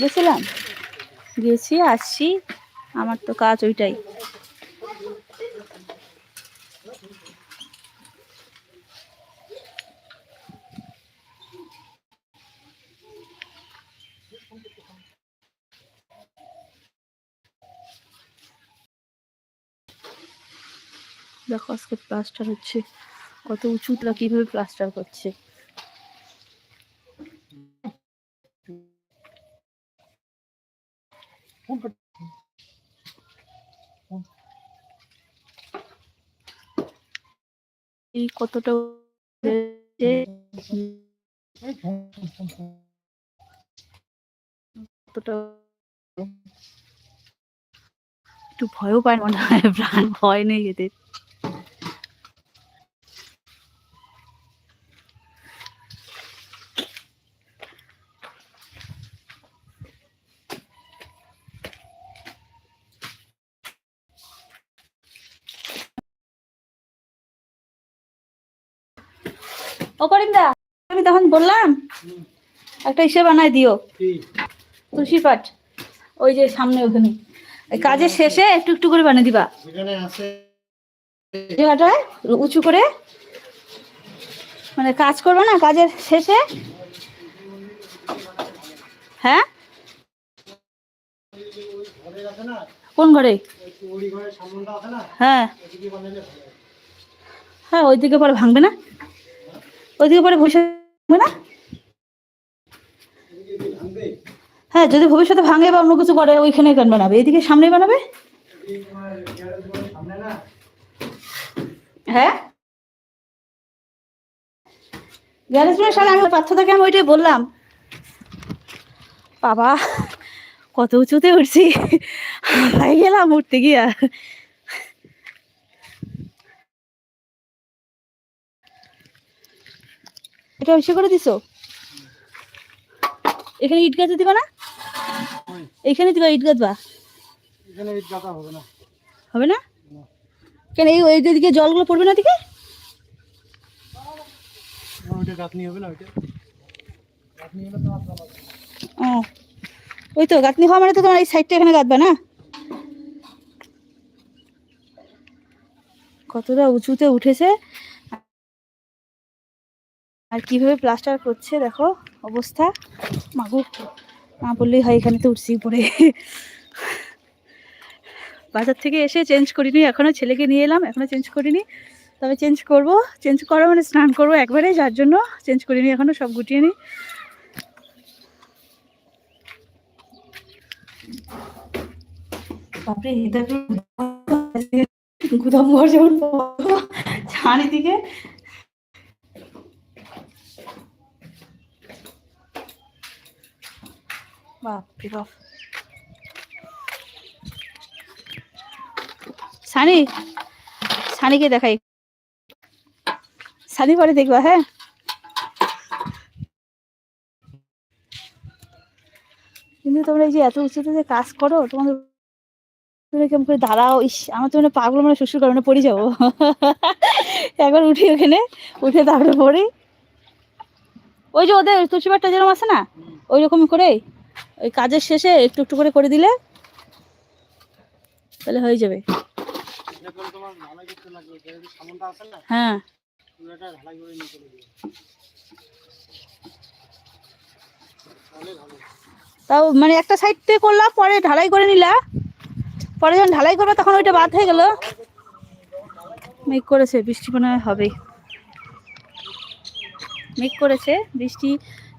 গেছিলাম? গেছি আসছি। আমার তো কাজ ওইটাই। দেখো আজকে প্লাস্টার হচ্ছে। কত উঁচু উঁচুটা কীভাবে প্লাস্টার করছে। এই কতটা কতটা একটু ভয়ও পায় মনে হয়, প্রাণ ভয় নেই এদের। ও করিমদা আমি তখন বললাম একটা ইসে বানাই দিও। তুলসী পাঠ ওই যে সামনে ওখানে। কাজের শেষে একটু একটু করে বানিয়ে দিবা। উঁচু করে মানে কাজ করবে না কাজের শেষে। হ্যাঁ? কোন ঘরে? হ্যাঁ। হ্যাঁ ওইদিকে পরে ভাঙবে না? ওইদিকে পরে বসে না? হ্যাঁ যদি ভবিষ্যতে ভাঙে বা অন্য কিছু করে, ওইখানে কেন বানাবে বানাবে ঘরের সামনে না হ্যাঁ? গ্যারেজ রুমের সামনে আমি পার্থ থেকে আমি ওইটাই বললাম। বাবা, কত উঁচুতে উঠছি। হাই গেলাম উঠতে গিয়া। এটা ইসে করে দিছো? এখানে ইট গাছ দিবা না? এইখানে দিবা ইট গাছ বা এখানে ইট গাঁথা হবে না। হবে না? কেন এই ওই দিকে জলগুলো পড়বে না দিকে ওইটা গাঁথনি হবে না ওইটা। গাঁথনি হলে তো ও। ওই তো গাঁথনি হওয়া মানে তো তোমার এই সাইডটা এখানে গাঁথবা না? কতটা উঁচুতে উঠেছে। আর কীভাবে প্লাস্টার করছে, দেখো অবস্থা। মাগু না বললেই হয় এখানে তো উঠছি পরে বাজার থেকে এসে চেঞ্জ করিনি, এখনও ছেলেকে নিয়ে এলাম, এখনও চেঞ্জ করিনি। তবে চেঞ্জ করব চেঞ্জ করা মানে স্নান করব একবারে, যার জন্য চেঞ্জ করিনি, এখনও সব গুটিয়ে নিই গুদাম ঘর যেমন ছানি বাপরে বাপ সানি, সানিকে দেখাই। সানি পরে দেখবা হ্যাঁ? কিন্তু তোমরা এই যে এত উঁচুতে যে কাজ করো, তোমাদের তুমি কেমন করে দাঁড়াও, ইস, আমার তো মানে পাগল মানে শ্বশুর কারণে পড়ে যাব। একবার উঠি ওখানে, উঠে তারপরে পড়ি। ওই যে ওদের তুলসীপাটটা যেরকম আছে না ওই রকম করে ওই কাজের শেষে একটু একটু করে করে দিলে তাহলে হয়ে যাবে। হ্যাঁ। তাও মানে একটা সাইড থেকে করলাম, পরে ঢালাই করে নিলা। পরে যখন ঢালাই করবে তখন ওইটা বাদ হয়ে গেল। মেঘ করেছে, বৃষ্টি মনে হবে। মেঘ করেছে, বৃষ্টি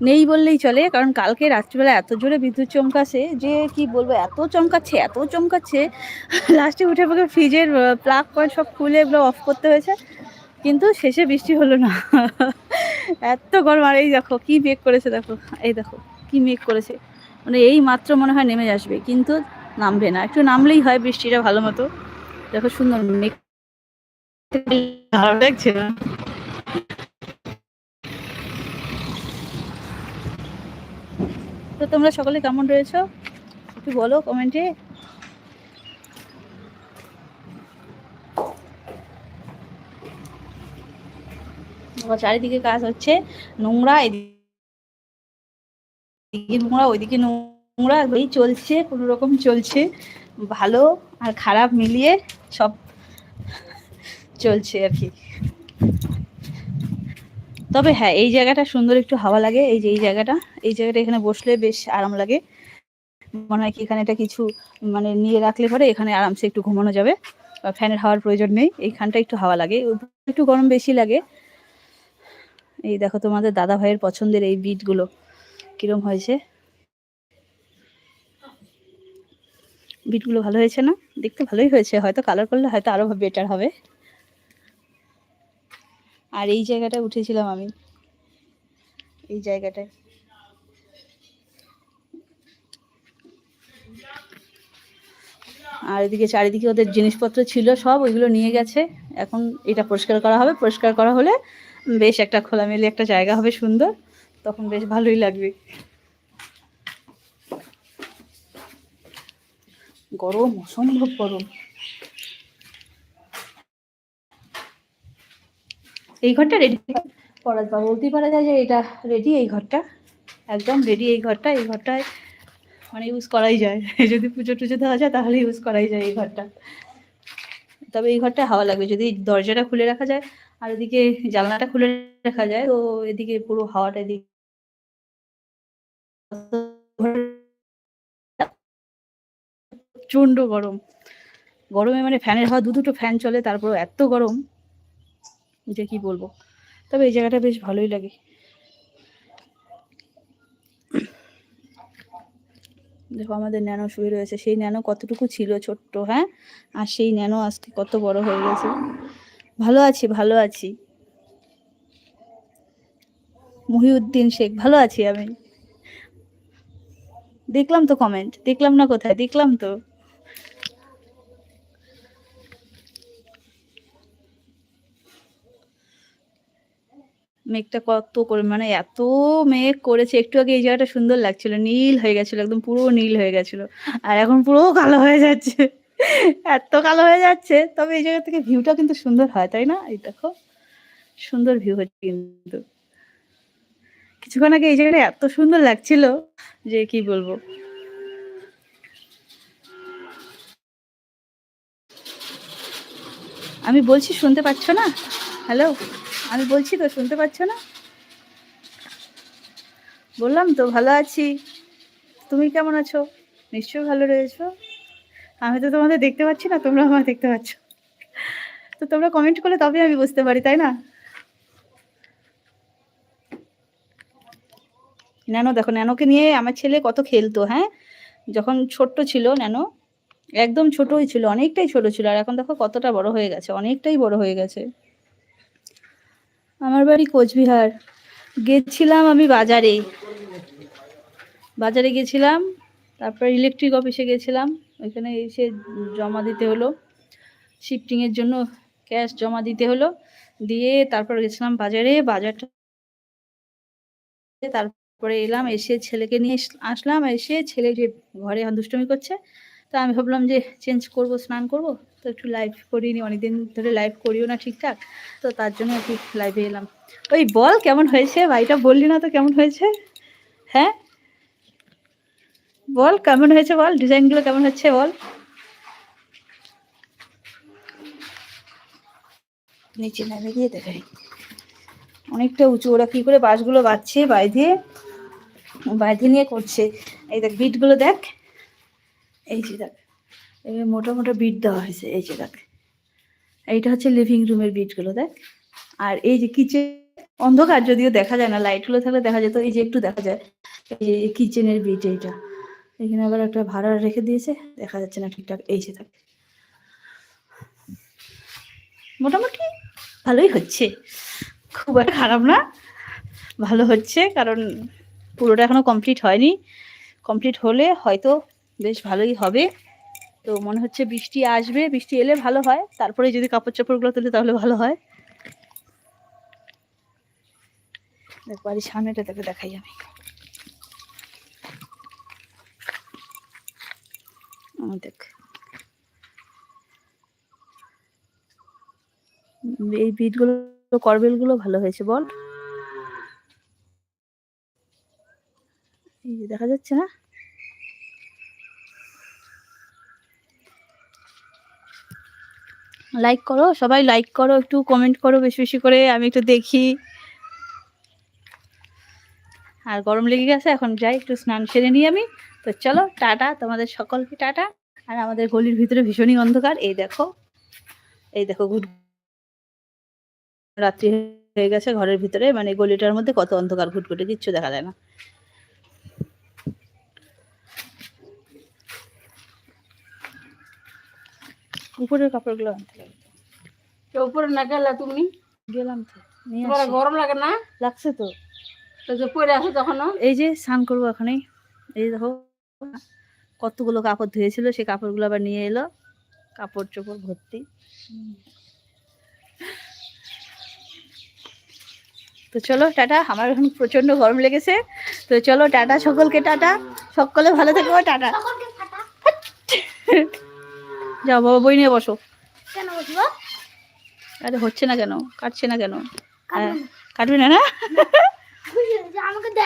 নেই বললেই চলে, কারণ কালকে রাত্রিবেলা এত জোরে বিদ্যুৎ চমকাছে যে কি বলব, এত চমকাচ্ছে এত চমকাচ্ছে। লাস্টে উঠে পড়ে ফ্রিজের প্লাগ পয়েন্ট সব খুলে এগুলো অফ করতে হয়েছে, কিন্তু শেষে বৃষ্টি হলো না। এত গরম, আর এই দেখো কি মেঘ করেছে, দেখো, এই দেখো কি মেঘ করেছে। মানে এই মাত্র মনে হয় নেমে আসবে, কিন্তু নামবে না। একটু নামলেই হয় বৃষ্টিটা ভালো মতো। দেখো সুন্দর মেঘ। ভালো তো তোমরা সকলে কেমন রয়েছো? একটু বলো কমেন্টে চারিদিকে কাজ হচ্ছে। নোংরা, এদিকে নোংরা, ওইদিকে নোংরা এই চলছে, কোনো রকম চলছে। ভালো আর খারাপ মিলিয়ে সব চলছে আর কি। তবে হ্যাঁ এই জায়গাটা সুন্দর একটু হাওয়া লাগে, এই যে এই জায়গাটা এই জায়গাটা এখানে বসলে বেশ আরাম লাগে। মনে হয় কি এখানে এটা কিছু মানে নিয়ে রাখলে পরে এখানে আরামসে একটু ঘুমানো যাবে, বা ফ্যানের হাওয়ার প্রয়োজন নেই। এইখানটা একটু হাওয়া লাগে একটু গরম বেশি লাগে। এই দেখো তোমাদের দাদা ভাইয়ের পছন্দের এই বিটগুলো কিরম হয়েছে? বিটগুলো ভালো হয়েছে না? দেখতে ভালোই হয়েছে, হয়তো কালার করলে হয়তো আরও বেটার হবে। আর এই জায়গাটায় উঠেছিলাম আমি। এই জায়গাটায়। আর এদিকে চারিদিকে ওদের জিনিসপত্র ছিল, সব ওইগুলো নিয়ে গেছে। এখন এটা পরিষ্কার করা হবে। পরিষ্কার করা হলে বেশ একটা খোলামেলি একটা জায়গা হবে সুন্দর। তখন বেশ ভালোই লাগবে। গরম, অসম্ভব গরম। এই ঘরটা রেডি করা বা বলতেই পারা যায় যে এটা রেডি এই ঘরটা। একদম রেডি এই ঘরটা। এই ঘরটায় মানে ইউজ করাই যায়। যদি পুজো টুজো দেওয়া যায় তাহলে ইউজ করাই যায় এই ঘরটা। তবে এই ঘরটা হাওয়া লাগবে। যদি দরজাটা খুলে রাখা যায় আর এদিকে জানলাটা খুলে রাখা যায়, তো এদিকে পুরো হাওয়াটা এদিকে প্রচণ্ড গরম। গরমে মানে ফ্যানের হাওয়া, দু দুটো ফ্যান চলে তারপর এত গরম। যে কি বলব? তবে এই জায়গাটা বেশ ভালোই লাগে। দেখো আমাদের ন্যানো শুয়ে রয়েছে। সেই ন্যানো কতটুকু ছিল ছোট্ট হ্যাঁ? আর সেই ন্যানো আজকে কত বড় হয়ে গেছে। ভালো আছি ভালো আছি। মহিউদ্দিন শেখ, ভালো আছি আমি। দেখলাম তো কমেন্ট দেখলাম না কোথায়? দেখলাম তো। মেঘটা কত করে মানে এত মেঘ করেছে। একটু আগে এই জায়গাটা সুন্দর লাগছিল, নীল হয়ে গেছিল, একদম পুরো নীল হয়ে গেছিল। আর এখন পুরো কালো হয়ে যাচ্ছে। এত কালো হয়ে যাচ্ছে, তবে এই জায়গা থেকে ভিউটা কিন্তু সুন্দর হয়, তাই না? এই দেখো, সুন্দর ভিউ হচ্ছে কিন্তু। কিছুক্ষণ আগে এই জায়গাটা এত সুন্দর লাগছিল যে কি বলব। আমি বলছি, শুনতে পাচ্ছ না? হ্যালো আমি বলছি তো, শুনতে পাচ্ছ না? বললাম তো, ভালো আছি। তুমি কেমন আছো? নিশ্চয়ই ভালো রয়েছো। আমি তো তোমাদের দেখতে পাচ্ছি না তোমরা আমার দেখতে পাচ্ছ। তো তোমরা কমেন্ট করলে তবে আমি বুঝতে পারি, তাই না? ন্যানো দেখো ন্যানোকে নিয়ে আমার ছেলে কত খেলতো হ্যাঁ? যখন ছোট্ট ছিল ন্যানো একদম ছোটই ছিল, অনেকটাই ছোট ছিল। আর এখন দেখো কতটা বড় হয়ে গেছে, অনেকটাই বড় হয়ে গেছে। আমার বাড়ি কোচবিহার। গেছিলাম আমি বাজারে। বাজারে গেছিলাম, তারপর ইলেকট্রিক অফিসে গেছিলাম। ওইখানে এসে জমা দিতে হলো। শিফটিংয়ের জন্য ক্যাশ জমা দিতে হলো। দিয়ে তারপর গেছিলাম বাজারে। বাজারটা তারপরে এলাম, এসে ছেলেকে নিয়ে আসলাম। এসে ছেলে যে ঘরে দুষ্টুমি করছে, তা আমি ভাবলাম যে চেঞ্জ করব, স্নান করব। তো একটু লাইভ করিনি, অনেকদিন ধরে লাইভ করিও না ঠিকঠাক, তো তার জন্য একটু লাইভে এলাম। ওই বল কেমন হয়েছে? ভাইটা বললি না তো কেমন হয়েছে? হ্যাঁ? বল কেমন হয়েছে বল? ডিজাইনগুলো কেমন হচ্ছে বল? নিচে নামে গিয়ে দেখাই অনেকটা উঁচু, ওরা কি করে বাঁশগুলো বাঁধছে বাইধে বাইধে নিয়ে করছে। এই দেখ বিটগুলো দেখ। এই যে দেখ। মোটা মোটা বিট দেওয়া হয়েছে এই যে দেখ এইটা হচ্ছে লিভিং রুমের বিটগুলো দেখ। আর এই যে কিচেন অন্ধকার যদিও দেখা যায় না লাইটগুলো থাকলে দেখা যেত, এই যে একটু দেখা যায়, এই যে কিচেনের বিট এইটা। এখানে আবার একটা ভাড়া রেখে দিয়েছে, দেখা যাচ্ছে না ঠিকঠাক, এই যে দেখ। মোটামুটি ভালোই হচ্ছে। খুব একটা খারাপ না, ভালো হচ্ছে, কারণ পুরোটা এখনও কমপ্লিট হয়নি। কমপ্লিট হলে হয়তো বেশ ভালোই হবে। তো মনে হচ্ছে বৃষ্টি আসবে, বৃষ্টি এলে ভালো হয়। তারপরে যদি কাপড় চাপড়গুলো তুলে তাহলে ভালো হয়। দেখ, বাড়ির সামনেটা তোকে দেখাই আমি। দেখ। এই বিটগুলো করবেলগুলো ভালো হয়েছে, বল। দেখা যাচ্ছে না? লাইক করো, সবাই লাইক করো, একটু কমেন্ট করো বেশি বেশি করে, আমি একটু দেখি। আর গরম লেগে গেছে, এখন যাই, একটু স্নান সেরে নিই আমি। তো চলো, টাটা, তোমাদের সকলকে টাটা। আর আমাদের গলির ভিতরে ভীষণই অন্ধকার, এই দেখো। এই দেখো ঘুট রাত্রি হয়ে গেছে ঘরের ভিতরে মানে গলিটার মধ্যে কত অন্ধকার, ঘুটঘুটে, কিচ্ছু দেখা যায় না। উপরের কাপড়গুলো আনতে লাগবে। তো উপরে না গেলে তুমি? গেলাম তো তোমার গরম লাগে না? লাগছে তো। তো যে পরে আসো তখন এই যে স্নান করব এখনই। এই দেখো কতগুলো কাপড় ধুয়েছিল সেই কাপড়গুলো আবার নিয়ে এলো। কাপড় চোপড় ভর্তি। তো চলো টাটা। আমার এখন প্রচণ্ড গরম লেগেছে। তো চলো টাটা সকলকে টাটা। সকলে ভালো থেকো টাটা। যাও বাবা বই নিয়ে বসো। কেন বসবো আরে হচ্ছে না কেন? কাটছে না কেন? হ্যাঁ কাটবি না না? আমাকে